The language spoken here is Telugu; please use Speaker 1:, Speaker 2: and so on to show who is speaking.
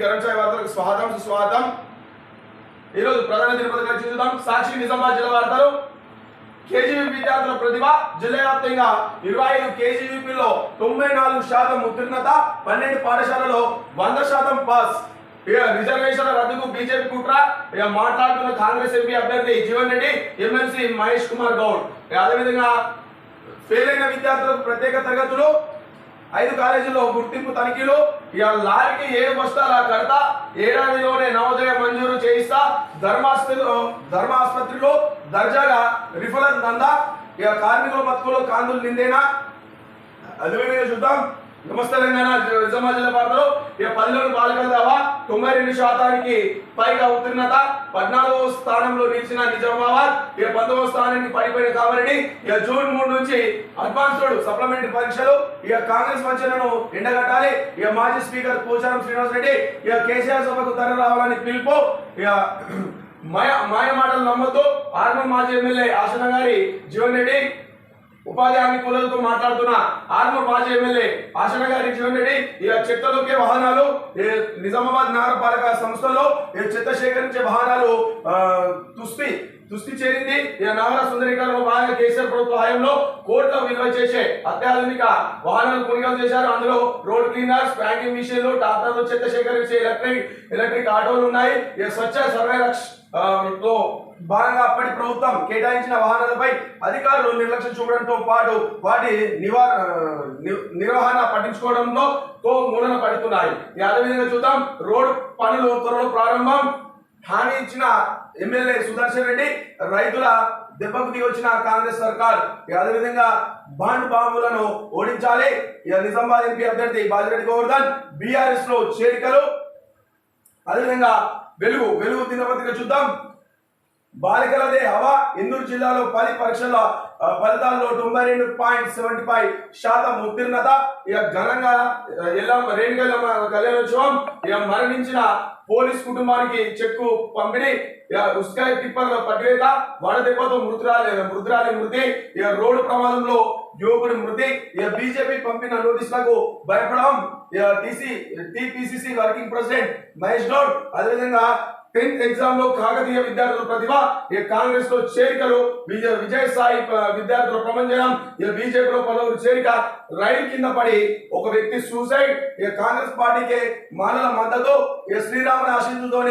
Speaker 1: గరం వార్తలకు స్వాగతం సుస్వాగతం. ఈరోజు ప్రధాన తిరుపతిగా చూద్దాం. సాక్షి నిజామాబాద్ జిల్లా వార్తలు. కేజీవీ విద్యార్థుల ప్రతిభ జిల్లా వ్యాప్తంగా ఇరవై ఐదు కేజీవీపీలో తొంభై నాలుగు శాతం ఉత్తీర్ణత పన్నెండు పాఠశాలలో వంద శాతం పాస్. ఇక రిజర్వేషన్ల రద్దుకు బీజేపీ కుట్ర. ఇక మాట్లాడుతున్న కాంగ్రెస్ ఎంపీ అభ్యర్థి జీవన్ రెడ్డి ఎమ్మెల్సీ మహేష్ కుమార్ గౌడ్. అదేవిధంగా ఫెయిల్ అయిన విద్యార్థులకు ప్రత్యేక తరగతులు. ఐదు కాలేజీల్లో గుర్తింపు తనిఖీలు. ఇక లారీకి ఏడు బస్తాల కడతా ఏడాదిలోనే నవోదయ మంజూరు చేయిస్తా. ధర్మాస్పత్రిలో ధర్మాస్పత్రిలో దర్జాగా రిఫరెన్స్ దందా. ఇక కార్మికుల బతుకులు కాందులు నిందేనా అదేవిధంగా చూద్దాం. నమస్తే తెలంగాణ నిజామాబాద్ జిల్లా వార్తలు ఇక పదిలోని బాలికల దావా తొంభై రెండు శాతానికి పైగా ఉత్తీర్ణత పద్నాలుగో స్థానంలో నిలిచిన నిజామాబాద్ ఇక పంతొమ్మిదవ స్థానానికి పడిపోయిన కామారెడ్డి ఇక జూన్ మూడు నుంచి అడ్వాన్స్డ్ సప్లిమెంట్ పరీక్షలు ఇక కాంగ్రెస్ వంచనను ఎండగట్టాలి ఇక మాజీ స్పీకర్ పోచారం శ్రీనివాస్ రెడ్డి ఇక కేసీఆర్ సభకు తరలి రావాలని పిలుపు ఇక మాయ మాయ మాటలు నమ్మొద్దు ఆర్మ మాజీ ఎమ్మెల్యే ఆశన గారి జీవన్ రెడ్డి ఉపాధి హామీ కూలీలతో మాట్లాడుతున్న ఆర్మ మాజీ ఎమ్మెల్యే ఆశన గారి జీవన్ రెడ్డి ఇక చెత్తలోకే వాహనాలు నిజామాబాద్ నగరపాలక సంస్థలో చెత్త సేకరించే వాహనాలు దృష్టి చేరింది. ఇక నగర సుందరీకరణ భాగంగా కేసీఆర్ ప్రభుత్వ హయాంలో కోట్ల విలువ చేసే అత్యాధునిక వాహనాలు కొనుగోలు చేశారు. అందులో రోడ్ క్లీనర్స్ ప్యాకింగ్ మిషన్లు ట్రాక్టర్లు చెత్త సేకరించే ఎలక్ట్రిక్ ఎలక్ట్రిక్ ఆటోలు ఉన్నాయి. స్వచ్ఛ సర్వే తో భాగంగా అప్పటి ప్రభుత్వం కేటాయించిన వాహనాలపై అధికారులు నిర్లక్ష్యం చూపడంతో పాటు వాటి నివార ని- నిర్వహణ పట్టించుకోవడంలో తో మూలన పడుతున్నాయి. అదేవిధంగా చూద్దాం. రోడ్డు పనులు త్వరలో ప్రారంభం. హామీ ఇచ్చిన ఎమ్మెల్యే సుదర్శన్ రెడ్డి రైతుల దెబ్బకు దిగొచ్చిన కాంగ్రెస్ సర్కార్. ఇక అదేవిధంగా బాండ్ బాంబులను ఓడించాలి. ఇక నిజామాబాద్ ఎంపీ అభ్యర్థి బాజిరెడ్డి గోవర్ధన్ బీఆర్ఎస్లో చేరికలు. అదేవిధంగా వెలుగు వెలుగు దినపత్రిక చూద్దాం. బాలికలదే హవా ఇందూరు జిల్లాలో పది పరీక్షల ఫలితాల్లో తొంభై రెండు పాయింట్ సెవెంటీ ఫైవ్ శాతం ఉత్తీర్ణత. ఇక ఘనంగా ఆ, ఎల్లమ్మ రేణుగల్లమ్మ కళ్యాణోత్సవం ఇక మరణించిన పోలీస్ కుటుంబానికి చెక్కు పంపిణీ. ఇక ఉస్కాయ టిప్పర్ల పట్టివేత వడదెబ్బతో మృతురాలి మృతురాలి మృతి ఇక రోడ్డు ప్రమాదంలో యువకుడి మృతి ఇక బీజేపీ పంపిన నోటీసులకు భయపడడం. ఇక TC TPCC working president Mahesh Goud అదేవిధంగా టెన్త్ ఎగ్జామ్లో కాకతీయ విద్యార్థుల ప్రతిభ ఈ కాంగ్రెస్లో చేరికలు విజయ విజయ సాయి విద్యార్థుల ప్రపంచం బీజేపీ బీజేపీలో పలువురు చేరిక రైలు కింద పడి ఒక వ్యక్తి సూసైడ్ ఈ కాంగ్రెస్ పార్టీకి మానల మద్దతు శ్రీరాముని ఆశించుతోనే